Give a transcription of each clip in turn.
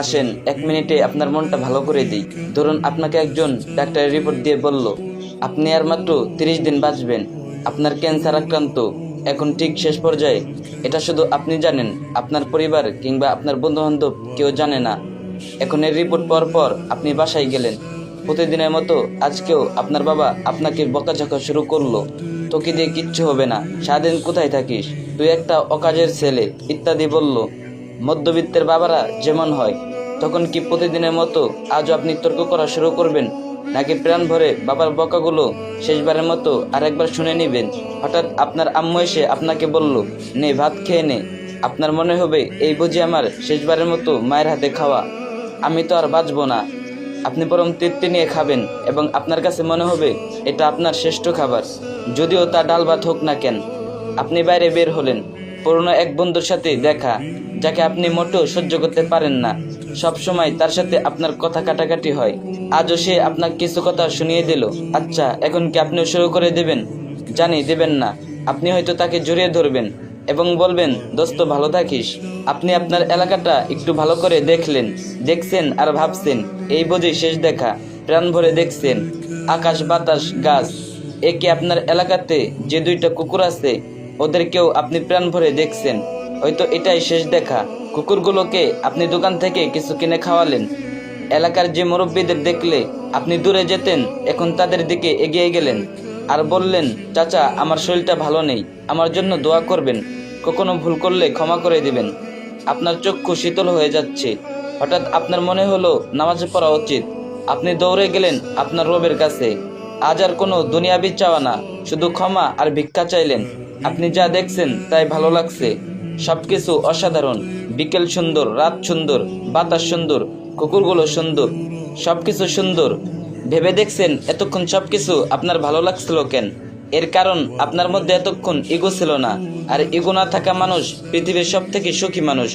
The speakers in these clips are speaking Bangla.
আসেন, এক মিনিটে আপনার মনটা ভালো করে দিই। ধরুন আপনাকে একজন ডাক্তারের রিপোর্ট দিয়ে বলল, আপনি আর মাত্র তিরিশ দিন বাঁচবেন, আপনার ক্যান্সার আক্রান্ত, এখন ঠিক শেষ পর্যায়ে। এটা শুধু আপনি জানেন, আপনার পরিবার কিংবা আপনার বন্ধু বান্ধব কেউ জানে না। এখন এর রিপোর্ট পাওয়ার পর আপনি বাসায় গেলেন। প্রতিদিনের মতো আজকেও আপনার বাবা আপনাকে বকাঝকা শুরু করল। তোকে দিয়ে কিচ্ছু হবে না, সারাদিন কোথায় থাকিস? তুই একটা অকাজের ছেলে, ইত্যাদি বলল। মধ্যবিত্তের বাবারা যেমন হয়, তখন কি প্রতিদিনের মতো আজও আপনি তর্ক করা শুরু করবেন? নাকি প্রাণ ভরে বাবার বকাগুলো শেষবারের মতো আরেকবার শুনে নেবেন? হঠাৎ আপনার আম্মু এসে আপনাকে বলল, নে, ভাত খেয়ে নে। আপনার মনে হবে, এই বুঝি আমার শেষবারের মতো মায়ের হাতে খাওয়া। আমি তো আর বাঁচবো না। আপনি বরং তৃপ্তি নিয়ে খাবেন এবং আপনার কাছে মনে হবে, এটা আপনার শ্রেষ্ঠ খাবার। যদিও তা ডাল ভাত হোক না কেন, আপনি বাইরে বের হলেন। পুরনো এক বন্ধুর সাথে দেখা, যাকে আপনি মোটেও সহ্য করতে পারেন না। সব সময় তার সাথে আপনার কথা কাটাকাটি হয়। আজও সে আপনাকে কিছু কথা শুনিয়ে দিল আচ্ছা এখন কি আপনিও শুরু করে দেবেন? জানি, দেবেন না। আপনি হয়তো তাকে জড়িয়ে ধরবেন এবং বলবেন, দোস্ত, ভালো থাকিস। আপনি আপনার এলাকাটা একটু ভালো করে দেখলেন, দেখছেন আর ভাবছেন। এই বোঝে শেষ দেখা, প্রাণ ভরে দেখছেন। আকাশ বাতাস, গাছ। একে আপনার এলাকাতে যে দুইটা কুকুর আছে ওদেরকেও আপনি প্রাণ ভরে দেখছেন। হয়তো এটাই শেষ দেখা। কুকুরগুলোকে আপনি দোকান থেকে কিছু কিনে খাওয়ালেন। এলাকার যে মুরব্বীদের দেখলে আপনি দূরে যেতেন, এখন তাদের দিকে এগিয়ে গেলেন। আর বললেন, চাচা, আমার শরীরটা ভালো নেই। আমার জন্য দোয়া করবেন। কখনো ভুল করলে ক্ষমা করে দিবেন। আপনার চক্ষু শীতল হয়ে যাচ্ছে। হঠাৎ আপনার মনে হলো, নামাজ পড়া উচিত। আপনি দৌড়ে গেলেন আপনার রবের কাছে। আজ আর কোনো দুনিয়াবি চাওয়া না, শুধু ক্ষমা আর ভিক্ষা চাইলেন। আপনি যা দেখছেন তাই ভালো লাগছে। সবকিছু অসাধারণ। বিকেল সুন্দর, রাত সুন্দর, বাতাস সুন্দর, কুকুরগুলো সুন্দর, সবকিছু সুন্দর। ভেবে দেখছেন এতক্ষণ সবকিছু আপনার ভালো লাগছিল কেন? এর কারণ আপনার মধ্যে এতক্ষণ ইগো ছিল না। আর ইগো না থাকা মানুষ পৃথিবীর সব থেকে সুখী মানুষ।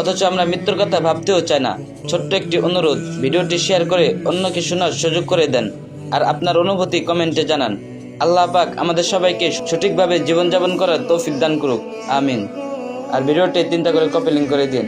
অথচ আমরা মৃত্যুর কথা ভাবতেও চাই না। ছোট্ট একটি অনুরোধ, ভিডিওটি শেয়ার করে অন্যকে শোনার সুযোগ করে দেন। আর আপনার অনুভূতি কমেন্টে জানান। আল্লাহ পাক আমাদের সবাইকে সঠিকভাবে জীবনযাপন করার তৌফিক দান করুক। আমিন। আর ভিডিওটি তিনটা করে কপি লিঙ্ক করে দিন।